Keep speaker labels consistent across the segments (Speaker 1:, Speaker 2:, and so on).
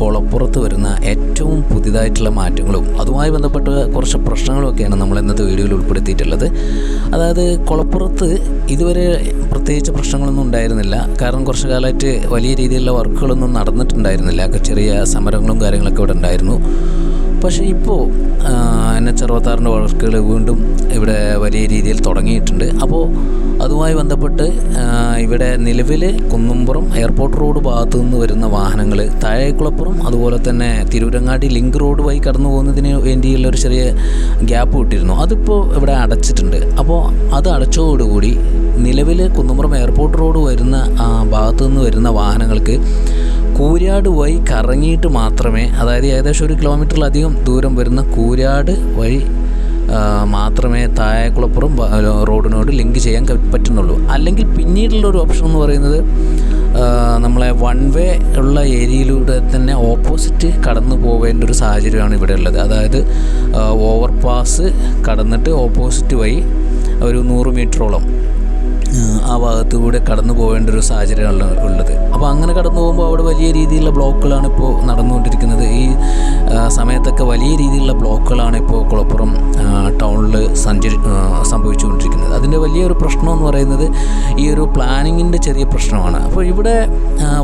Speaker 1: കുളപ്പുറത്ത് വരുന്ന ഏറ്റവും പുതിയതായിട്ടുള്ള മാറ്റങ്ങളും അതുമായി ബന്ധപ്പെട്ട കുറച്ച് പ്രശ്നങ്ങളൊക്കെയാണ് നമ്മൾ ഇന്നത്തെ വീഡിയോയിൽ ഉൾപ്പെടുത്തിയിട്ടുള്ളത്. അതായത് കുളപ്പുറത്ത് ഇതുവരെ പ്രത്യേകിച്ച് പ്രശ്നങ്ങളൊന്നും ഉണ്ടായിരുന്നില്ല. കാരണം കുറച്ച് കാലമായിട്ട് വലിയ രീതിയിലുള്ള വർക്കുകളൊന്നും നടന്നിട്ടുണ്ടായിരുന്നില്ല. ചെറിയ സമരങ്ങളും കാര്യങ്ങളൊക്കെ ഇവിടെ ഉണ്ടായിരുന്നു. പക്ഷേ ഇപ്പോൾ എൻ എച്ച് അറുപത്താറിന്റെ വർക്കുകൾ വീണ്ടും ഇവിടെ വലിയ രീതിയിൽ തുടങ്ങിയിട്ടുണ്ട്. അപ്പോൾ അതുമായി ബന്ധപ്പെട്ട് ഇവിടെ നിലവിൽ കുന്നുംപുറം എയർപോർട്ട് റോഡ് ഭാഗത്തു നിന്ന് വരുന്ന വാഹനങ്ങൾ താഴേക്കുളപ്പുറം അതുപോലെ തന്നെ തിരൂരങ്ങാടി ലിങ്ക് റോഡ് വഴി കടന്നു പോകുന്നതിന് വേണ്ടിയുള്ള ഒരു ചെറിയ ഗ്യാപ്പ് വിട്ടിരുന്നു. അതിപ്പോൾ ഇവിടെ അടച്ചിട്ടുണ്ട്. അപ്പോൾ അത് അടച്ചതോടുകൂടി നിലവിൽ കുന്നുംപുറം എയർപോർട്ട് റോഡ് വരുന്ന ഭാഗത്തു നിന്ന് വരുന്ന വാഹനങ്ങൾക്ക് കൂരാട് വഴി കറങ്ങിയിട്ട് മാത്രമേ അതായത് ഏകദേശം ഒരു കിലോമീറ്ററിലധികം ദൂരം വരുന്ന കൂരാട് വഴി മാത്രമേ താഴേക്കുളപ്പുറം റോഡിനോട് ലിങ്ക് ചെയ്യാൻ പറ്റുന്നുള്ളൂ. അല്ലെങ്കിൽ പിന്നീടുള്ള ഒരു ഓപ്ഷൻ എന്ന് പറയുന്നത് നമ്മളെ വൺ വേ ഉള്ള ഏരിയയിലൂടെ തന്നെ ഓപ്പോസിറ്റ് കടന്നു പോവേണ്ട ഒരു സാഹചര്യമാണ് ഇവിടെ ഉള്ളത്. അതായത് ഓവർ പാസ് കടന്നിട്ട് ഓപ്പോസിറ്റ് വഴി ഒരു നൂറ് മീറ്ററോളം. ആ ഭാഗത്തുകൂടെ കടന്നു പോകേണ്ട ഒരു സാഹചര്യമാണ് ഉള്ളത്. അപ്പോൾ അങ്ങനെ കടന്നു പോകുമ്പോൾ അവിടെ വലിയ രീതിയിലുള്ള ബ്ലോക്കുകളാണ് ഇപ്പോൾ നടന്നുകൊണ്ടിരിക്കുന്നത്. ഈ സമയത്തൊക്കെ വലിയ രീതിയിലുള്ള ബ്ലോക്കുകളാണ് ഇപ്പോൾ കുളപ്പുറം ടൗണിൽ സഞ്ചരി സംഭവിച്ചുകൊണ്ടിരിക്കുന്നത്. അതിന്റെ വലിയൊരു പ്രശ്നം എന്ന് പറയുന്നത് ഈ ഒരു പ്ലാനിങ്ങിന്റെ ചെറിയ പ്രശ്നമാണ്. അപ്പോൾ ഇവിടെ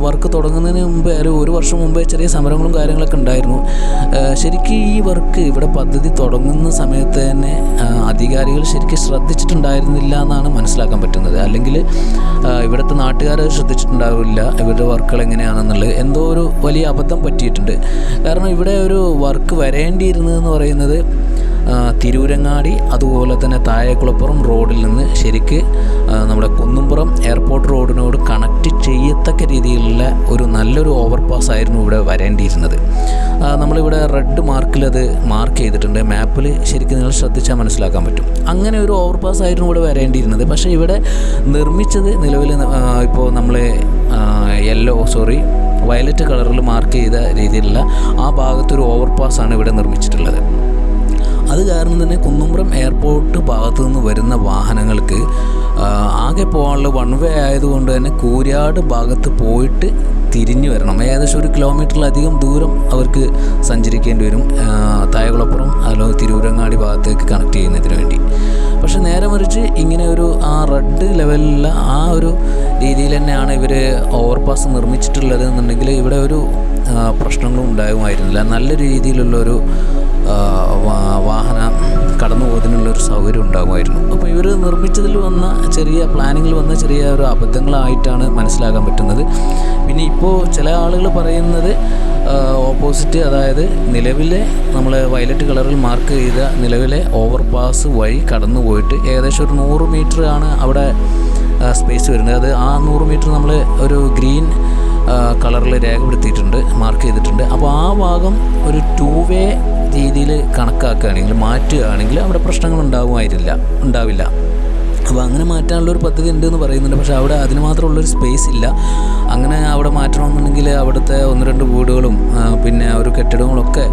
Speaker 1: വർക്ക് തുടങ്ങുന്നതിന് മുമ്പ് ഒരു വർഷം മുമ്പേ ചെറിയ സമരങ്ങളും കാര്യങ്ങളൊക്കെ ഉണ്ടായിരുന്നു. ശരിക്കും ഈ വർക്ക് ഇവിടെ പദ്ധതി തുടങ്ങുന്ന സമയത്ത് തന്നെ അധികാരികൾ ശരിക്കും ശ്രദ്ധിച്ചിട്ടുണ്ടായിരുന്നില്ല എന്നാണ് മനസ്സിലാക്കാൻ പറ്റുന്നത്. അല്ലെങ്കിൽ ഇവിടുത്തെ നാട്ടുകാർ ശ്രദ്ധിച്ചിട്ടുണ്ടാവില്ല ഇവരുടെ വർക്കുകൾ എങ്ങനെയാണെന്നുള്ളത്. എന്തോ ഒരു വലിയ അബദ്ധം പറ്റിയിട്ടുണ്ട്. കാരണം ഇവിടെ ഒരു വർക്ക് വരേണ്ടിയിരുന്നതെന്ന് പറയുന്നത് തിരൂരങ്ങാടി അതുപോലെ തന്നെ താഴേക്കുളപ്പുറം റോഡിൽ നിന്ന് ശരിക്ക് നമ്മുടെ കുന്നുംപുറം എയർപോർട്ട് റോഡിനോട് കണക്ട് ചെയ്യത്തക്ക രീതിയിലുള്ള ഒരു നല്ലൊരു ഓവർപാസ് ആയിരുന്നു ഇവിടെ വരേണ്ടിയിരുന്നത്. നമ്മളിവിടെ റെഡ് മാർക്കിൽ അത് മാർക്ക് ചെയ്തിട്ടുണ്ട്. മാപ്പിൽ ശരിക്കും നിങ്ങൾ ശ്രദ്ധിച്ചാൽ മനസ്സിലാക്കാൻ പറ്റും. അങ്ങനെ ഒരു ഓവർപാസ് ആയിരുന്നു ഇവിടെ വരേണ്ടിയിരുന്നത്. പക്ഷേ ഇവിടെ നിർമ്മിച്ചത് നിലവിൽ ഇപ്പോൾ നമ്മൾ യെല്ലോ സോറി വയലറ്റ് കളറിൽ മാർക്ക് ചെയ്ത രീതിയിലുള്ള ആ ഭാഗത്തൊരു ഓവർപാസ് ആണ് ഇവിടെ നിർമ്മിച്ചിട്ടുള്ളത്. അത് കാരണം തന്നെ കുന്നുംപുറം എയർപോർട്ട് ഭാഗത്തു നിന്ന് വരുന്ന വാഹനങ്ങൾക്ക് ആകെ പോകാനുള്ള വൺ വേ ആയതുകൊണ്ട് തന്നെ കൂരാട് ഭാഗത്ത് പോയിട്ട് തിരിഞ്ഞു വരണം. ഏകദേശം ഒരു കിലോമീറ്ററിലധികം ദൂരം അവർക്ക് സഞ്ചരിക്കേണ്ടി വരും. തായകുളപ്പുറം അല്ലെങ്കിൽ തിരൂരങ്ങാടി ഭാഗത്തേക്ക് കണക്ട് ചെയ്യുന്നതിന് വേണ്ടി. പക്ഷെ നേരെ മറിച്ച് ഇങ്ങനെ ഒരു ആ റെഡ് ലെവലിലുള്ള ആ ഒരു രീതിയിൽ തന്നെയാണ് ഇവർ ഓവർപാസ് നിർമ്മിച്ചിട്ടുള്ളത് എന്നുണ്ടെങ്കിൽ ഇവിടെ ഒരു പ്രശ്നങ്ങളും ഉണ്ടാകുമായിരുന്നില്ല. നല്ല രീതിയിലുള്ള ഒരു വാഹന കടന്നു പോകുന്നതിനുള്ള ഒരു സൗകര്യം ഉണ്ടാകുമായിരുന്നു. അപ്പോൾ ഇവർ നിർമ്മിച്ചതിൽ വന്ന ചെറിയ പ്ലാനിങ്ങിൽ വന്ന ചെറിയ ഒരു അബദ്ധങ്ങളായിട്ടാണ് മനസ്സിലാക്കാൻ പറ്റുന്നത്. പിന്നെ ഇപ്പോൾ ചില ആളുകൾ പറയുന്നത് ഓപ്പോസിറ്റ് അതായത് നിലവിലെ നമ്മൾ വയലറ്റ് കളറിൽ മാർക്ക് ചെയ്ത നിലവിലെ ഓവർ പാസ് വഴി കടന്നു പോയിട്ട് ഏകദേശം ഒരു നൂറ് മീറ്റർ ആണ് അവിടെ സ്പേസ് വരുന്നത്. അത് ആ നൂറ് മീറ്റർ നമ്മൾ ഒരു ഗ്രീൻ കളറിൽ രേഖപ്പെടുത്തിയിട്ടുണ്ട് മാർക്ക് ചെയ്തിട്ടുണ്ട്. അപ്പോൾ ആ ഭാഗം ഒരു ടു വേ രീതിയിൽ കണക്കാക്കുകയാണെങ്കിൽ മാറ്റുകയാണെങ്കിൽ അവിടെ പ്രശ്നങ്ങൾ ഉണ്ടാകുമായിരുന്നില്ല ഉണ്ടാവില്ല. അപ്പോൾ അങ്ങനെ മാറ്റാനുള്ള ഒരു പദ്ധതി ഉണ്ട് എന്ന് പറയുന്നുണ്ട്. പക്ഷേ അവിടെ അതിന് മാത്രമുള്ളൊരു സ്പേസ് ഇല്ല. അങ്ങനെ അവിടെ മാറ്റണമെന്നുണ്ടെങ്കിൽ അവിടുത്തെ ഒന്ന് രണ്ട് വീടുകളും പിന്നെ ഒരു കെട്ടിടങ്ങളൊക്കെ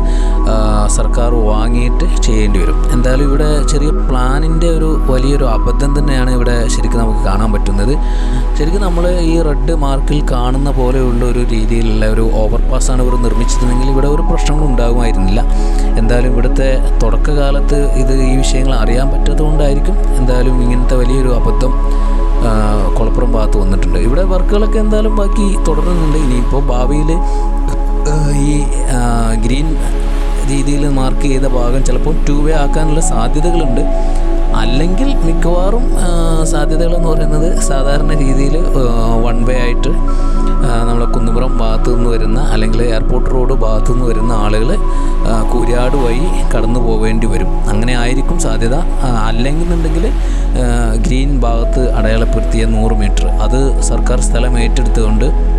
Speaker 1: സർക്കാർ വാങ്ങിയിട്ട് ചെയ്യേണ്ടി വരും. എന്തായാലും ഇവിടെ ചെറിയ പ്ലാനിന്റെ ഒരു വലിയൊരു അബദ്ധം തന്നെയാണ് ഇവിടെ ശരിക്കും നമുക്ക് കാണാൻ പറ്റുന്നത്. ശരിക്കും നമ്മൾ ഈ റെഡ് മാർക്കിൽ കാണുന്ന പോലെയുള്ള ഒരു രീതിയിലുള്ള ഒരു ഓവർ പാസ്സാണ് ഇവർ നിർമ്മിച്ചിരുന്നെങ്കിൽ ഇവിടെ ഒരു പ്രശ്നങ്ങളും ഉണ്ടാകുമായിരുന്നില്ല. എന്തായാലും ഇവിടുത്തെ തുടക്കകാലത്ത് ഇത് ഈ വിഷയങ്ങൾ അറിയാൻ പറ്റാത്തതുകൊണ്ടായിരിക്കും എന്തായാലും ഇങ്ങനത്തെ വലിയൊരു അബദ്ധം കുളപ്പുറം ഭാഗത്ത് വന്നിട്ടുണ്ട്. ഇവിടെ വർക്കുകളൊക്കെ എന്തായാലും ബാക്കി തുടരുന്നുണ്ട്. ഇനിയിപ്പോൾ ഭാവിയിൽ ഈ ഗ്രീൻ രീതിയിൽ മാർക്ക് ചെയ്ത ഭാഗം ചിലപ്പോൾ ടു വേ ആക്കാനുള്ള സാധ്യതകളുണ്ട്. അല്ലെങ്കിൽ മിക്കവാറും സാധ്യതകളെന്ന് പറയുന്നത് സാധാരണ രീതിയിൽ വൺ വേ ആയിട്ട് നമ്മളെ കുന്നുപുറം ഭാഗത്തു നിന്ന് വരുന്ന അല്ലെങ്കിൽ എയർപോർട്ട് റോഡ് ഭാഗത്തു നിന്ന് വരുന്ന ആളുകൾ കൂരാട് വഴി കടന്നു പോവേണ്ടി വരും. അങ്ങനെ ആയിരിക്കും സാധ്യത. അല്ലെന്നുണ്ടെങ്കിൽ ഗ്രീൻ ഭാഗത്ത് അടയാളപ്പെടുത്തിയ നൂറ് മീറ്റർ. അത് സർക്കാർ സ്ഥലം ഏറ്റെടുത്തുകൊണ്ട്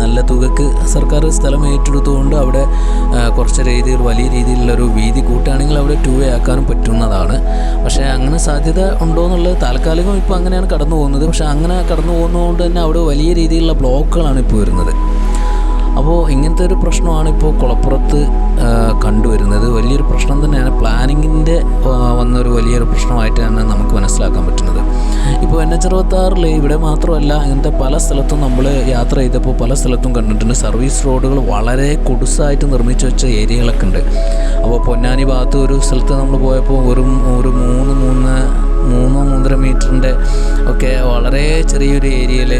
Speaker 1: നല്ല തുകക്ക് സർക്കാർ സ്ഥലം ഏറ്റെടുത്തുകൊണ്ട് അവിടെ കുറച്ച് രീതിയിൽ വലിയ രീതിയിലുള്ളൊരു വീതി കൂട്ടുകയാണെങ്കിൽ അവിടെ ടു വേ ആക്കാനും പറ്റുന്നതാണ്. പക്ഷേ അങ്ങനെ സാധ്യത ഉണ്ടോ എന്നുള്ളത് താൽക്കാലികം ഇപ്പോൾ അങ്ങനെയാണ് കടന്നു പോകുന്നത്. പക്ഷേ അങ്ങനെ കടന്നു പോകുന്നതുകൊണ്ട് തന്നെ അവിടെ വലിയ രീതിയിലുള്ള ബ്ലോക്കുകളാണ് ഇപ്പോൾ വരുന്നത്. അപ്പോൾ ഇങ്ങനത്തെ ഒരു പ്രശ്നമാണ് ഇപ്പോൾ കുളപ്പുറത്ത് കണ്ടുവരുന്നത്. വലിയൊരു പ്രശ്നം തന്നെയാണ്. പ്ലാനിങ്ങിന്റെ വന്നൊരു വലിയൊരു പ്രശ്നമായിട്ടാണ് നമുക്ക് മനസ്സിലാക്കാൻ പറ്റുന്നത്. ഇപ്പോൾ എൻ എച്ച് അറുപത്താറിൽ ഇവിടെ മാത്രമല്ല ഇങ്ങനത്തെ പല സ്ഥലത്തും നമ്മൾ യാത്ര ചെയ്തപ്പോൾ പല സ്ഥലത്തും കണ്ടിട്ടുണ്ട്. സർവീസ് റോഡുകൾ വളരെ കൊടുസായിട്ട് നിർമ്മിച്ചു വെച്ച ഏരിയകളൊക്കെ ഉണ്ട്. അപ്പോൾ പൊന്നാനി ഭാഗത്ത് ഒരു സ്ഥലത്ത് നമ്മൾ പോയപ്പോൾ ഒരു ഒരു മൂന്ന് മൂന്ന് മൂന്നോ മൂന്നര മീറ്ററിന്റെ ഒക്കെ വളരെ ചെറിയൊരു ഏരിയയിൽ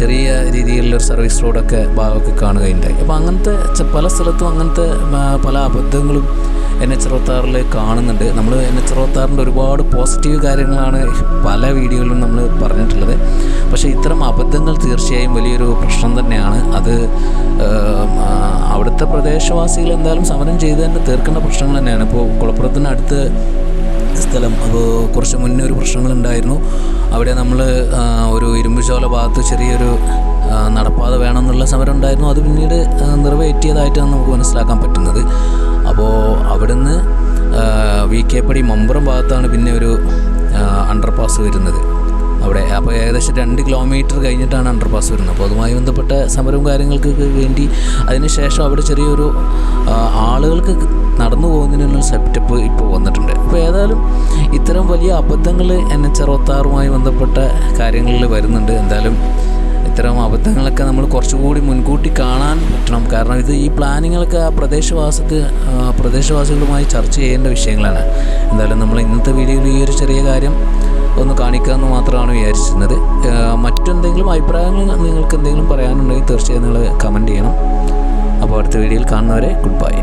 Speaker 1: ചെറിയ രീതിയിലുള്ളൊരു സർവീസ് റോഡൊക്കെ ഭാഗമൊക്കെ കാണുകയുണ്ടായി. അപ്പോൾ അങ്ങനത്തെ പല സ്ഥലത്തും അങ്ങനത്തെ പല അബദ്ധങ്ങളും എൻ എച്ച് അറുപത്താറിൽ കാണുന്നുണ്ട്. നമ്മൾ എൻ എച്ച് അറുപത്താറിന്റെ ഒരുപാട് പോസിറ്റീവ് കാര്യങ്ങളാണ് പല വീഡിയോകളിലും നമ്മൾ പറഞ്ഞിട്ടുള്ളത്. പക്ഷേ ഇത്തരം അബദ്ധങ്ങൾ തീർച്ചയായും വലിയൊരു പ്രശ്നം തന്നെയാണ്. അത് അവിടുത്തെ പ്രദേശവാസികൾ എന്തായാലും സമരം ചെയ്ത് തന്നെ തീർക്കേണ്ട പ്രശ്നങ്ങൾ തന്നെയാണ്. ഇപ്പോൾ കുളപ്പുറത്തിനടുത്ത് സ്ഥലം അപ്പോൾ കുറച്ച് മുന്നേ ഒരു പ്രശ്നങ്ങളുണ്ടായിരുന്നു അവിടെ നമ്മൾ ഒരു ഇരുമ്പുചോല ഭാഗത്ത് ചെറിയൊരു നടപ്പാത വേണമെന്നുള്ള സമരം ഉണ്ടായിരുന്നു. അത് പിന്നീട് നിറവേറ്റിയതായിട്ടാണ് നമുക്ക് മനസ്സിലാക്കാൻ പറ്റുന്നത്. അപ്പോൾ അവിടുന്ന് വി കെ പടി മമ്പുറം ഭാഗത്താണ് പിന്നെ ഒരു അണ്ടർപാസ് വരുന്നത്. അവിടെ അപ്പോൾ ഏകദേശം രണ്ട് കിലോമീറ്റർ കഴിഞ്ഞിട്ടാണ് അണ്ടർപാസ് വരുന്നത്. അപ്പോൾ അതുമായി ബന്ധപ്പെട്ട സമരവും കാര്യങ്ങൾക്ക് വേണ്ടി അതിനുശേഷം അവിടെ ചെറിയൊരു ആളുകൾക്ക് നടന്നു പോകുന്നതിനുള്ള സെറ്റപ്പ് ഇപ്പോൾ വന്നിട്ടുണ്ട്. അപ്പോൾ ഏതായാലും ഇത്തരം വലിയ അബദ്ധങ്ങൾ എൻ എച്ച് അറുപത്താറുമായി ബന്ധപ്പെട്ട കാര്യങ്ങളിൽ വരുന്നുണ്ട്. എന്തായാലും ഇത്തരം അബദ്ധങ്ങളൊക്കെ നമ്മൾ കുറച്ചുകൂടി മുൻകൂട്ടി കാണാൻ പറ്റണം. കാരണം ഇത് ഈ പ്ലാനിങ്ങളൊക്കെ ആ പ്രദേശവാസത്ത് പ്രദേശവാസികളുമായി ചർച്ച ചെയ്യേണ്ട വിഷയങ്ങളാണ്. എന്തായാലും നമ്മൾ ഇന്നത്തെ വീഡിയോയിൽ ഈ ഒരു ചെറിയ കാര്യം ഒന്ന് കാണിക്കുക എന്ന് മാത്രമാണ് വിചാരിച്ചിരുന്നത്. മറ്റെന്തെങ്കിലും അഭിപ്രായങ്ങൾ നിങ്ങൾക്ക് എന്തെങ്കിലും പറയാനുണ്ടെങ്കിൽ തീർച്ചയായും നിങ്ങൾ കമന്റ് ചെയ്യണം. അപ്പോൾ അടുത്ത വീഡിയോയിൽ കാണുന്നവരെ ഗുഡ് ബൈ.